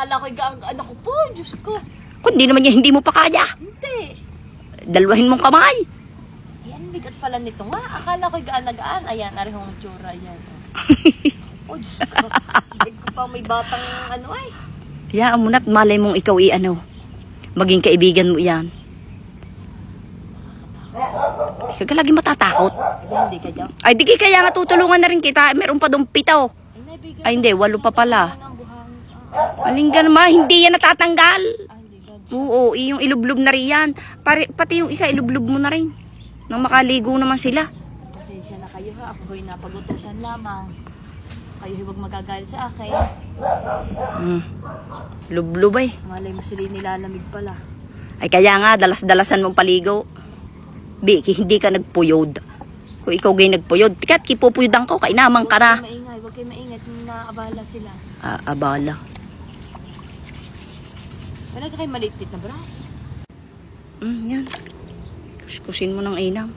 Akala ko ang anak ko po, Diyos ko. Kundi naman niya hindi mo pa kaya. Hindi. Dalwahin mong kamay. Ayan, bigat pala nito nga. Akala ko gaan na gaan. Ayan, arihong tsura. Ayan. Oh, Diyos ko. Hindi ko pa may batang ano ay. Hayaan mo na't malay mong ikaw i ano. Maging kaibigan mo yan. Hindi ka lagi matatakot. Hindi, ka dyan. Ay, di kaya nga tutulungan na rin kita. Meron pa doon pito. Ay, hindi. Walo pa pala. Ang Alinggan naman, hindi yan natatanggal. ah. Oo, yung ilublob na rin yan. Pare, pati yung isa, ilublob mo na rin. Nang makaligo naman sila. Pasensya na kayo ha. Ako ho'y napagutusan lamang. Kayo huwag magagalit sa akin. Hmm. Lublob ay. Malay mo sila nilalamig pala. Ay kaya nga, dalas-dalasan mong paligo. Biki, hindi ka nagpuyod. Kung ikaw gay nagpuyod, tikat kipupuyudan ko, kainamang ka na. Huwag kayo maingay. Huwag kayo maingay. Naabala sila. Ah, abala. Talaga kayo maliit na brush. Mm, yan. Kuskusin mo ng inam.